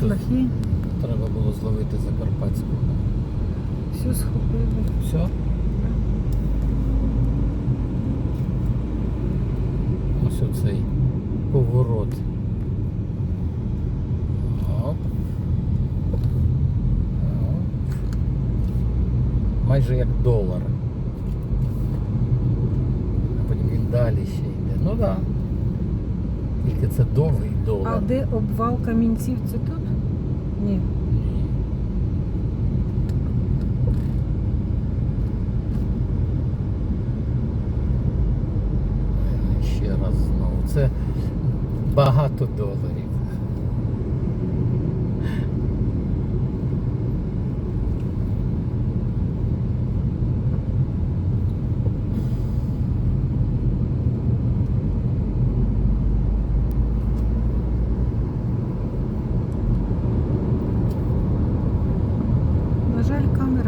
Плохі. треба було зловити Закарпатську. Все схопили. Все? Ось оцей поворот. Оп. Оп. Майже як долар. А потім він далі ще йде. Ну так. Да. Тільки це довгий долар. А де обвал камінців? Це тут? Ні. Е, Ще раз знову. Це багато доларів.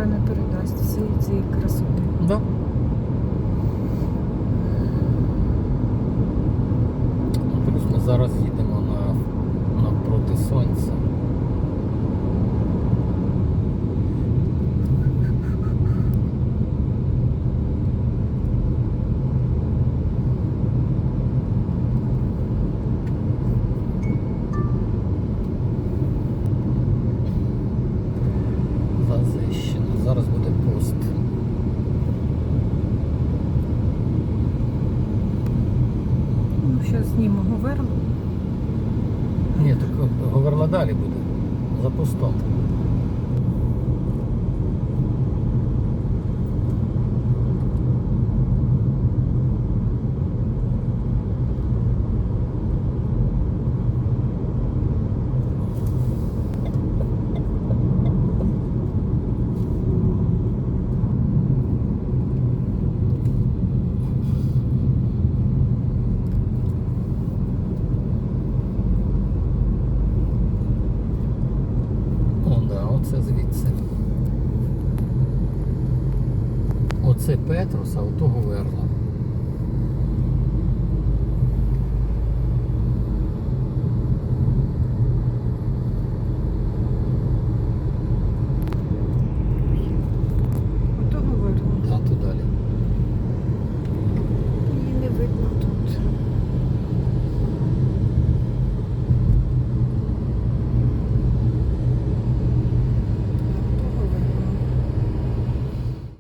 Не передасть всієї цієї красоти. Да. Плюс ми зараз їдемо Говерло. Ні, так Говерна далі буде. За да, звідси. Оце Петрос, а ото Говерла.